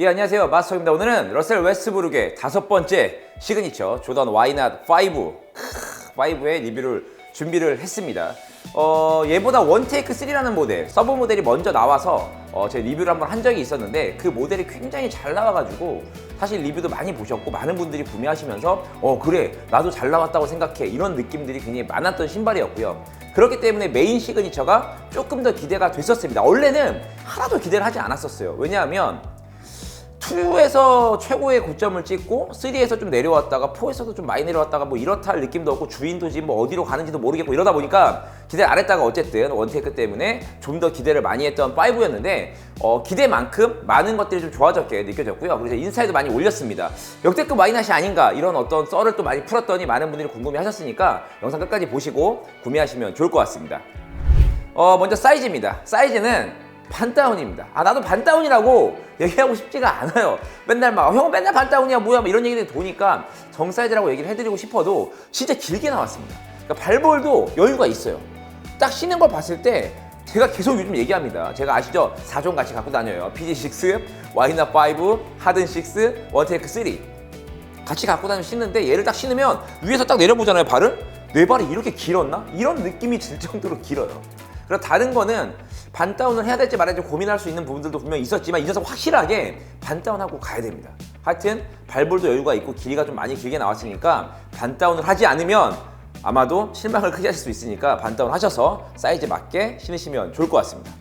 예, 안녕하세요. 마스터입니다. 오늘은 러셀 웨스트브룩의 다섯 번째 시그니처 조던 와이낫 5 5의 리뷰를 준비를 했습니다. 어, 얘보다 원테이크 3라는 모델, 서브 모델이 먼저 나와서 어, 제 리뷰를 한번 한 적이 있었는데 그 모델이 굉장히 잘 나와가지고 사실 리뷰도 많이 보셨고 많은 분들이 구매하시면서 어 그래 나도 잘 나왔다고 생각해 이런 느낌들이 굉장히 많았던 신발이었고요. 그렇기 때문에 메인 시그니처가 조금 더 기대가 됐었습니다. 원래는 하나도 기대를 하지 않았었어요. 왜냐하면 2에서 최고의 고점을 찍고 3에서 좀 내려왔다가 4에서도 좀 많이 내려왔다가 뭐 이렇다 할 느낌도 없고 주인도 지금 뭐 어디로 가는지도 모르겠고 이러다 보니까 기대를 안 했다가 어쨌든 원테이크 때문에 좀 더 기대를 많이 했던 5였는데 어, 기대만큼 많은 것들이 좀 좋아졌게 느껴졌고요. 그래서 인사이도 많이 올렸습니다. 역대급 와이낫이 아닌가 이런 어떤 썰을 또 많이 풀었더니 많은 분들이 궁금해 하셨으니까 영상 끝까지 보시고 구매하시면 좋을 것 같습니다. 어, 먼저 사이즈입니다. 사이즈는 반다운입니다. 아 나도 반다운이라고 얘기하고 싶지가 않아요. 맨날 막 형은 맨날 반다운이야 뭐야 막 이런 얘기들이 도니까 정사이즈라고 얘기를 해드리고 싶어도 진짜 길게 나왔습니다. 그러니까 발볼도 여유가 있어요. 딱 신는 걸 봤을 때 제가 계속 요즘 얘기합니다. 제가 아시죠? 4종 같이 갖고 다녀요. PG6, 와이너 5, 하든 6, 원테이크 3. 같이 갖고 다니면 신는데 얘를 딱 신으면 위에서 딱 내려보잖아요 발을 내 발이 이렇게 길었나? 이런 느낌이 들 정도로 길어요 그래서 다른 거는 반다운을 해야 될지 말아야 될지 고민할 수 있는 부분들도 분명히 있었지만 이 녀석 확실하게 반다운하고 가야 됩니다. 하여튼 발볼도 여유가 있고 길이가 좀 많이 길게 나왔으니까 반다운을 하지 않으면 아마도 실망을 크게 하실 수 있으니까 반다운 하셔서 사이즈 맞게 신으시면 좋을 것 같습니다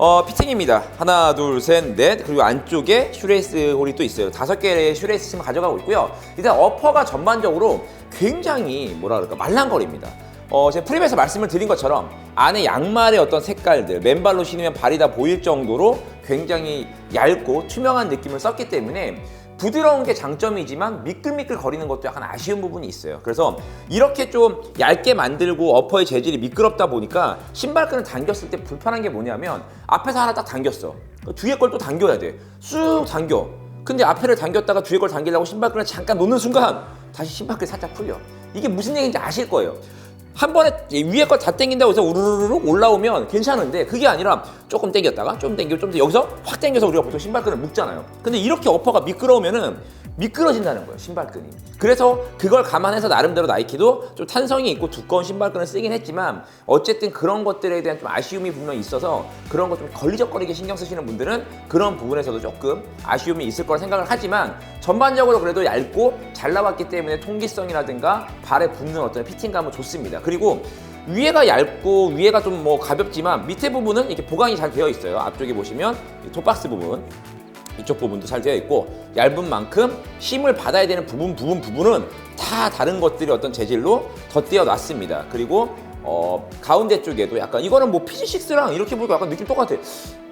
어, 피팅입니다. 하나, 둘, 셋, 넷. 그리고 안쪽에 슈레이스 홀이 또 있어요. 다섯 개의 슈레이스 심 가져가고 있고요. 일단 어퍼가 전반적으로 굉장히 뭐라 그럴까 말랑거립니다. 어, 제가 프리뷰에서 말씀을 드린 것처럼 안에 양말의 어떤 색깔들, 맨발로 신으면 발이 다 보일 정도로 굉장히 얇고 투명한 느낌을 썼기 때문에 부드러운 게 장점이지만 미끌미끌 거리는 것도 약간 아쉬운 부분이 있어요. 그래서 이렇게 좀 얇게 만들고 어퍼의 재질이 미끄럽다 보니까 신발끈을 당겼을 때 불편한 게 뭐냐면 앞에서 하나 딱 당겼어. 뒤에 걸 또 당겨야 돼. 쑥 당겨. 근데 앞에를 당겼다가 뒤에 걸 당기려고 신발끈을 잠깐 놓는 순간 다시 신발끈이 살짝 풀려. 이게 무슨 얘기인지 아실 거예요. 한 번에 위에 거다 당긴다고 해서 우르르륵 올라오면 괜찮은데 그게 아니라 조금 당겼다가 좀 당기고 좀더 여기서 확 당겨서 우리가 보통 신발끈을 묶잖아요. 근데 이렇게 어퍼가 미끄러우면은 미끄러진다는 거예요 신발끈이. 그래서 그걸 감안해서 나름대로 나이키도 좀 탄성이 있고 두꺼운 신발끈을 쓰긴 했지만 어쨌든 그런 것들에 대한 좀 아쉬움이 분명히 있어서 그런 거좀 걸리적거리게 신경 쓰시는 분들은 그런 부분에서도 조금 아쉬움이 있을 거라 생각을 하지만 전반적으로 그래도 얇고 잘 나왔기 때문에 통기성이라든가 발에 붙는 어떤 피팅감은 좋습니다. 그리고 위에가 얇고 위에가 좀 뭐 가볍지만 밑에 부분은 이렇게 보강이 잘 되어 있어요. 앞쪽에 보시면 이 톱박스 부분 이쪽 부분도 잘 되어 있고 얇은 만큼 힘을 받아야 되는 부분 부분 부분은 다 다른 것들이 어떤 재질로 덧대어 놨습니다. 그리고 어, 가운데 쪽에도 약간 이거는 뭐 PG6랑 이렇게 보니까 약간 느낌 똑같아.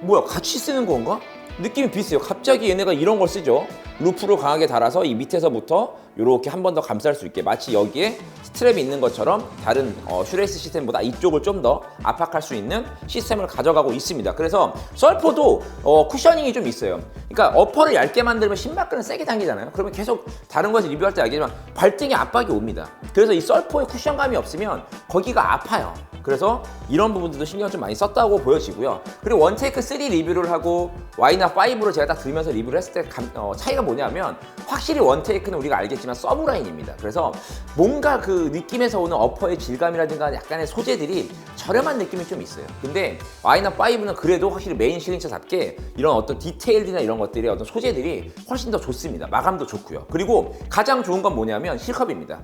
뭐야 같이 쓰는 건가? 느낌이 비슷해요. 갑자기 얘네가 이런 걸 쓰죠. 루프를 강하게 달아서 이 밑에서부터 이렇게 한 번 더 감쌀 수 있게 마치 여기에 스트랩이 있는 것처럼 다른 어, 슈레이스 시스템보다 이쪽을 좀 더 압박할 수 있는 시스템을 가져가고 있습니다. 그래서 썰포도 어, 쿠셔닝이 좀 있어요. 그러니까 어퍼를 얇게 만들면 신발끈을 세게 당기잖아요. 그러면 계속 다른 거에서 리뷰할 때 알겠지만 발등에 압박이 옵니다. 그래서 이 썰포에 쿠션감이 없으면 거기가 아파요. 그래서 이런 부분들도 신경 좀 많이 썼다고 보여지고요. 그리고 원테이크 3 리뷰를 하고 와이나 5를 제가 딱 들으면서 리뷰를 했을 때 감, 어, 차이가 뭐냐면 확실히 원테이크는 우리가 알겠지만 서브라인입니다. 그래서 뭔가 그 느낌에서 오는 어퍼의 질감이라든가 약간의 소재들이 저렴한 느낌이 좀 있어요. 근데 와이나 5는 그래도 확실히 메인 실링처답게 이런 어떤 디테일이나 이런 것들의 어떤 소재들이 훨씬 더 좋습니다. 마감도 좋고요. 그리고 가장 좋은 건 뭐냐면 실컵입니다.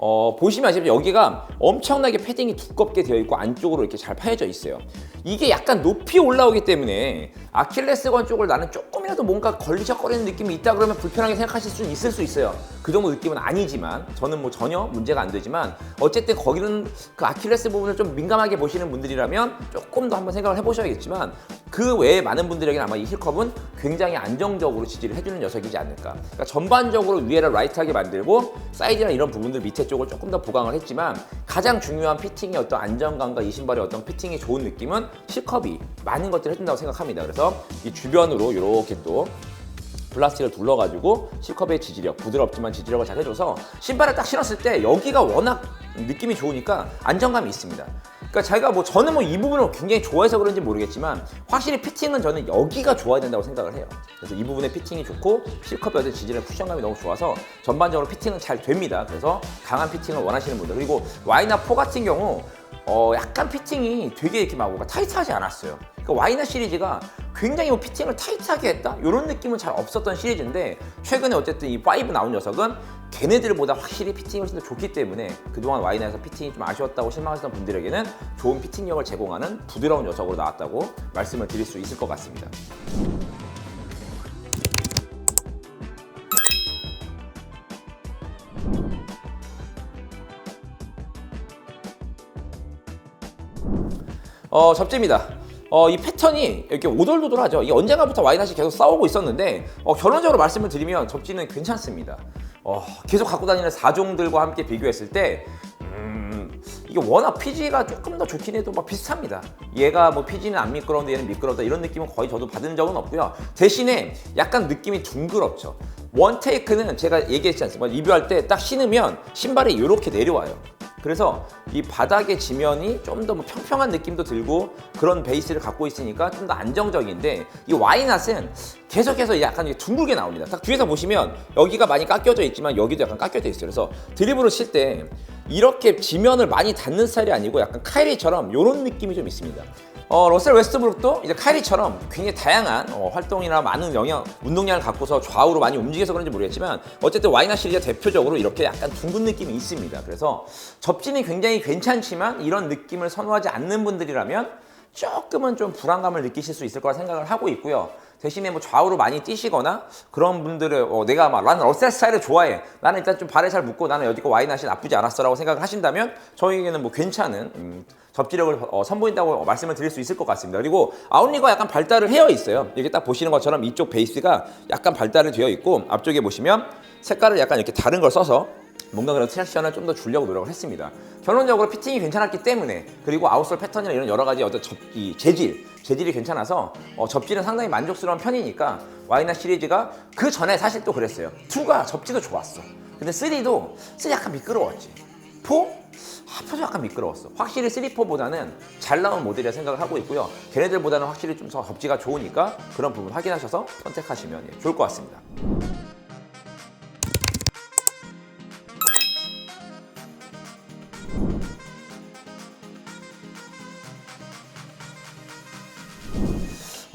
어, 보시면 아시겠지만 여기가 엄청나게 패딩이 두껍게 되어 있고 안쪽으로 이렇게 잘 파여져 있어요. 이게 약간 높이 올라오기 때문에 아킬레스건 쪽을 나는 조금이라도 뭔가 걸리적거리는 느낌이 있다 그러면 불편하게 생각하실 수 있을 수 있어요. 그 정도 느낌은 아니지만 저는 뭐 전혀 문제가 안 되지만 어쨌든 거기는 그 아킬레스 부분을 좀 민감하게 보시는 분들이라면 조금 더 한번 생각을 해보셔야겠지만 그 외에 많은 분들에게는 아마 이 힐컵은 굉장히 안정적으로 지지를 해주는 녀석이지 않을까. 그러니까 전반적으로 위에를 라이트하게 만들고 사이드나 이런 부분들 밑에 쪽을 조금 더 보강을 했지만 가장 중요한 피팅의 어떤 안정감과 이 신발의 어떤 피팅이 좋은 느낌은 힐컵이 많은 것들을 해준다고 생각합니다. 그래서 이 주변으로 이렇게 또 플라스틱을 둘러가지고 C컵의 지지력, 부드럽지만 지지력을 잘 해줘서 신발을 딱 신었을 때 여기가 워낙 느낌이 좋으니까 안정감이 있습니다. 그러니까 자기가 뭐 저는 뭐 이 부분을 굉장히 좋아해서 그런지 모르겠지만 확실히 피팅은 저는 여기가 좋아야 된다고 생각을 해요. 그래서 이 부분의 피팅이 좋고 C컵의 어떤 지지력 쿠션감이 너무 좋아서 전반적으로 피팅은 잘 됩니다. 그래서 강한 피팅을 원하시는 분들 그리고 와이나 4 같은 경우 어 약간 피팅이 되게 이렇게 막 뭔가 타이트하지 않았어요. 그러니까 와이나 시리즈가 굉장히 뭐 피팅을 타이트하게 했다 이런 느낌은 잘 없었던 시리즈인데 최근에 어쨌든 이 5 나온 녀석은 걔네들보다 확실히 피팅이 훨씬 더 좋기 때문에 그동안 와이나에서 피팅이 좀 아쉬웠다고 실망하셨던 분들에게는 좋은 피팅력을 제공하는 부드러운 녀석으로 나왔다고 말씀을 드릴 수 있을 것 같습니다. 어, 접지입니다. 어, 이 패턴이 이렇게 오돌도돌하죠. 이 언젠가부터 와이낫이 계속 싸우고 있었는데 어, 결론적으로 말씀을 드리면 접지는 괜찮습니다. 어, 계속 갖고 다니는 4종들과 함께 비교했을 때 음, 이게 워낙 피지가 조금 더 좋긴 해도 막 비슷합니다. 얘가 뭐 피지는 안 미끄러운데 얘는 미끄럽다 이런 느낌은 거의 저도 받은 적은 없고요. 대신에 약간 느낌이 둥그렇죠. 원테이크는 제가 얘기했지 않습니까? 리뷰할 때 딱 신으면 신발이 이렇게 내려와요. 그래서 이 바닥의 지면이 좀더뭐 평평한 느낌도 들고 그런 베이스를 갖고 있으니까 좀 더 안정적인데 이 와이낫은 계속해서 약간 둥글게 나옵니다. 딱 뒤에서 보시면 여기가 많이 깎여져 있지만 여기도 약간 깎여져 있어요. 그래서 드리블을 칠 때 이렇게 지면을 많이 닿는 스타일이 아니고 약간 카이리처럼 이런 느낌이 좀 있습니다. 어, 러셀 웨스트브룩도 이제 카이리처럼 굉장히 다양한 어, 활동이나 많은 영향, 운동량을 갖고서 좌우로 많이 움직여서 그런지 모르겠지만 어쨌든 와이나 시리즈가 대표적으로 이렇게 약간 둥근 느낌이 있습니다. 그래서 접지는 굉장히 괜찮지만 이런 느낌을 선호하지 않는 분들이라면 조금은 좀 불안감을 느끼실 수 있을 거라 생각을 하고 있고요. 대신에 뭐 좌우로 많이 뛰시거나 그런 분들을 어, 내가 막 나는 러셀 스타일을 좋아해. 나는 일단 좀 발에 잘 묶고 나는 여지껏 와이낫이 나쁘지 않았어라고 생각을 하신다면 저희에게는 뭐 괜찮은 음, 접지력을 어, 선보인다고 말씀을 드릴 수 있을 것 같습니다. 그리고 아웃리가 약간 발달을 해어 있어요. 이렇게 딱 보시는 것처럼 이쪽 베이스가 약간 발달을 되어 있고 앞쪽에 보시면 색깔을 약간 이렇게 다른 걸 써서 뭔가 그런 트랙션을 좀 더 주려고 노력을 했습니다. 결론적으로 피팅이 괜찮았기 때문에 그리고 아웃솔 패턴이나 이런 여러 가지 어떤 접, 이 재질, 재질이 괜찮아서 어, 접지는 상당히 만족스러운 편이니까 와이나 시리즈가 그 전에 사실 또 그랬어요. 2가 접지도 좋았어. 근데 3도 3 약간 미끄러웠지. 4? 합쳐서 약간 미끄러웠어. 확실히 3, 4보다는 잘 나온 모델이라 생각을 하고 있고요. 걔네들보다는 확실히 좀 더 접지가 좋으니까 그런 부분 확인하셔서 선택하시면 예, 좋을 것 같습니다.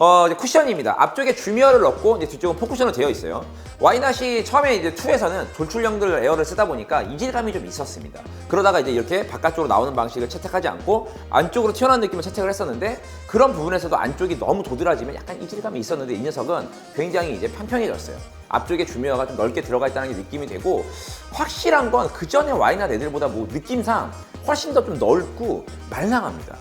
어, 쿠션입니다. 앞쪽에 주미어를 넣고 이제 뒤쪽은 포쿠션으로 되어 있어요. 와이낫이 처음에 이제 2에서는 돌출형들 에어를 쓰다 보니까 이질감이 좀 있었습니다. 그러다가 이제 이렇게 바깥쪽으로 나오는 방식을 채택하지 않고 안쪽으로 튀어나온 느낌을 채택을 했었는데 그런 부분에서도 안쪽이 너무 도드라지면 약간 이질감이 있었는데 이 녀석은 굉장히 이제 평평해졌어요. 앞쪽에 주미어가 좀 넓게 들어가 있다는 게 느낌이 되고 확실한 건 그 전에 와이낫 애들보다 뭐 느낌상 훨씬 더 좀 넓고 말랑합니다.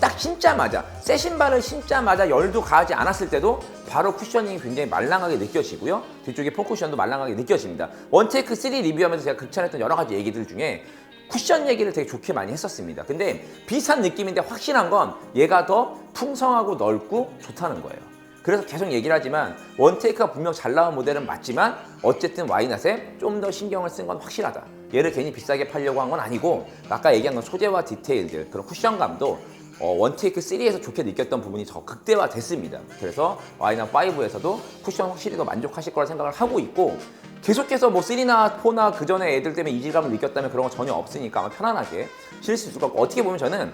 딱 신자마자 새 신발을 신자마자 열도 가하지 않았을 때도 바로 쿠셔닝이 굉장히 말랑하게 느껴지고요. 뒤쪽에 포쿠션도 말랑하게 느껴집니다. 원테이크 3 리뷰하면서 제가 극찬했던 여러 가지 얘기들 중에 쿠션 얘기를 되게 좋게 많이 했었습니다. 근데 비슷한 느낌인데 확실한 건 얘가 더 풍성하고 넓고 좋다는 거예요. 그래서 계속 얘기를 하지만 원테이크가 분명 잘 나온 모델은 맞지만 어쨌든 와이낫에 좀 더 신경을 쓴 건 확실하다. 얘를 괜히 비싸게 팔려고 한 건 아니고 아까 얘기한 건 소재와 디테일들 그런 쿠션감도 어, 원테이크 3에서 좋게 느꼈던 부분이 더 극대화됐습니다. 그래서 와이나 5에서도 쿠션 확실히 더 만족하실 거라 생각을 하고 있고 계속해서 뭐 3나 4나 그 전에 애들 때문에 이질감을 느꼈다면 그런 거 전혀 없으니까 아마 편안하게 실을 수 있을 것 같고 어떻게 보면 저는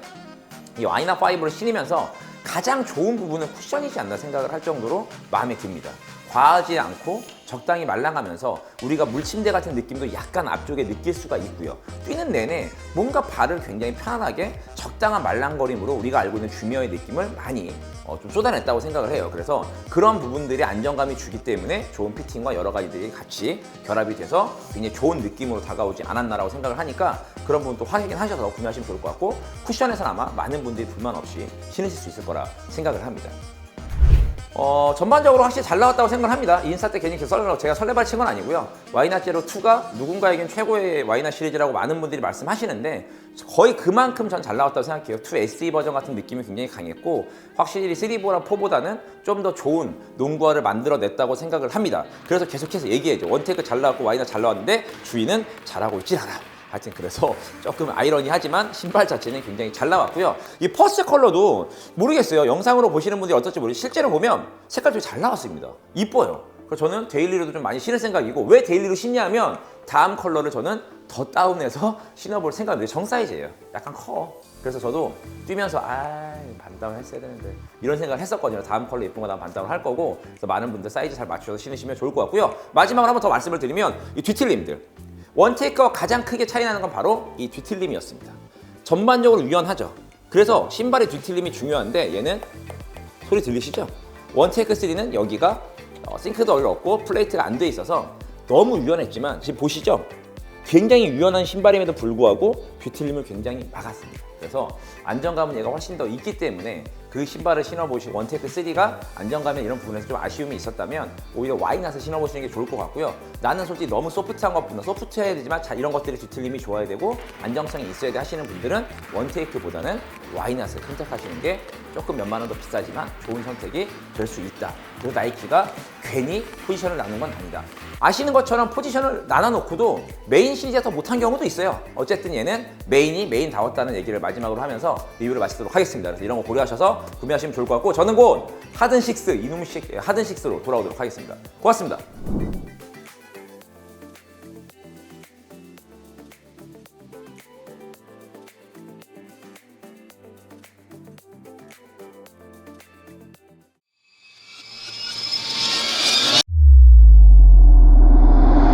이 와이나 5를 신으면서 가장 좋은 부분은 쿠션이지 않나 생각을 할 정도로 마음에 듭니다. 과하지 않고 적당히 말랑하면서 우리가 물침대 같은 느낌도 약간 앞쪽에 느낄 수가 있고요. 뛰는 내내 뭔가 발을 굉장히 편안하게 적당한 말랑거림으로 우리가 알고 있는 주미어의 느낌을 많이 어, 좀 쏟아냈다고 생각을 해요. 그래서 그런 부분들이 안정감이 주기 때문에 좋은 피팅과 여러 가지들이 같이 결합이 돼서 굉장히 좋은 느낌으로 다가오지 않았나라고 생각을 하니까 그런 부분도 확인 하셔서 구매하시면 좋을 것 같고 쿠션에서는 아마 많은 분들이 불만 없이 신으실 수 있을 거라 생각을 합니다. 어, 전반적으로 확실히 잘 나왔다고 생각합니다. 인스타 때 괜히 썰, 제가 설레발 친 건 아니고요. 와이낫 제로 2가 누군가에겐 최고의 와이낫 시리즈라고 많은 분들이 말씀하시는데 거의 그만큼 전 잘 나왔다고 생각해요. 2 SE 버전 같은 느낌이 굉장히 강했고 확실히 3보다 4보다는 좀 더 좋은 농구화를 만들어냈다고 생각을 합니다. 그래서 계속해서 얘기해죠. 원테이크 잘 나왔고 와이낫 잘 나왔는데 주인은 잘하고 있질 않아. 하여튼 그래서 조금 아이러니하지만 신발 자체는 굉장히 잘 나왔고요. 이 퍼스트 컬러도 모르겠어요. 영상으로 보시는 분들이 어떨지 모르겠어요. 실제로 보면 색깔 되게 잘 나왔습니다. 이뻐요. 그래서 저는 데일리로도 좀 많이 신을 생각이고 왜 데일리로 신냐면 다음 컬러를 저는 더 다운해서 신어볼 생각인데 정 사이즈예요. 약간 커. 그래서 저도 뛰면서 아 반다운 했어야 되는데 이런 생각을 했었거든요. 다음 컬러 예쁜 거 나면 반다운 할 거고 그래서 많은 분들 사이즈 잘 맞춰서 신으시면 좋을 것 같고요. 마지막으로 한 번 더 말씀을 드리면 이 뒤틀림들 원테이크와 가장 크게 차이 나는 건 바로 이 뒤틀림이었습니다. 전반적으로 유연하죠. 그래서 신발의 뒤틀림이 중요한데 얘는 소리 들리시죠? 원테이크 3는 여기가 어, 싱크도 어렵고 플레이트가 안 돼 있어서 너무 유연했지만 지금 보시죠? 굉장히 유연한 신발임에도 불구하고 뒤틀림을 굉장히 막았습니다. 그래서 안정감은 얘가 훨씬 더 있기 때문에 그 신발을 신어보시 원테이크 3가 안정감에 이런 부분에서 좀 아쉬움이 있었다면 오히려 와이낫을 신어보시는 게 좋을 것 같고요. 나는 솔직히 너무 소프트한 것보다 소프트해야 되지만 자, 이런 것들이 뒤틀림이 좋아야 되고 안정성이 있어야 돼 하시는 분들은 원테이크보다는 와이낫을 선택하시는 게 조금 몇만 원 더 비싸지만 좋은 선택이 될 수 있다. 그리고 나이키가 괜히 포지션을 나눈 건 아니다. 아시는 것처럼 포지션을 나눠놓고도 메인 시리즈가 더 못한 경우도 있어요. 어쨌든 얘는 메인이 메인다웠다는 얘기를 마지막으로 하면서 리뷰를 마치도록 하겠습니다. 그래서 이런 거 고려하셔서 구매하시면 좋을 것 같고 저는 곧 하든 식스 이놈식 하든 식스로 돌아오도록 하겠습니다. 고맙습니다.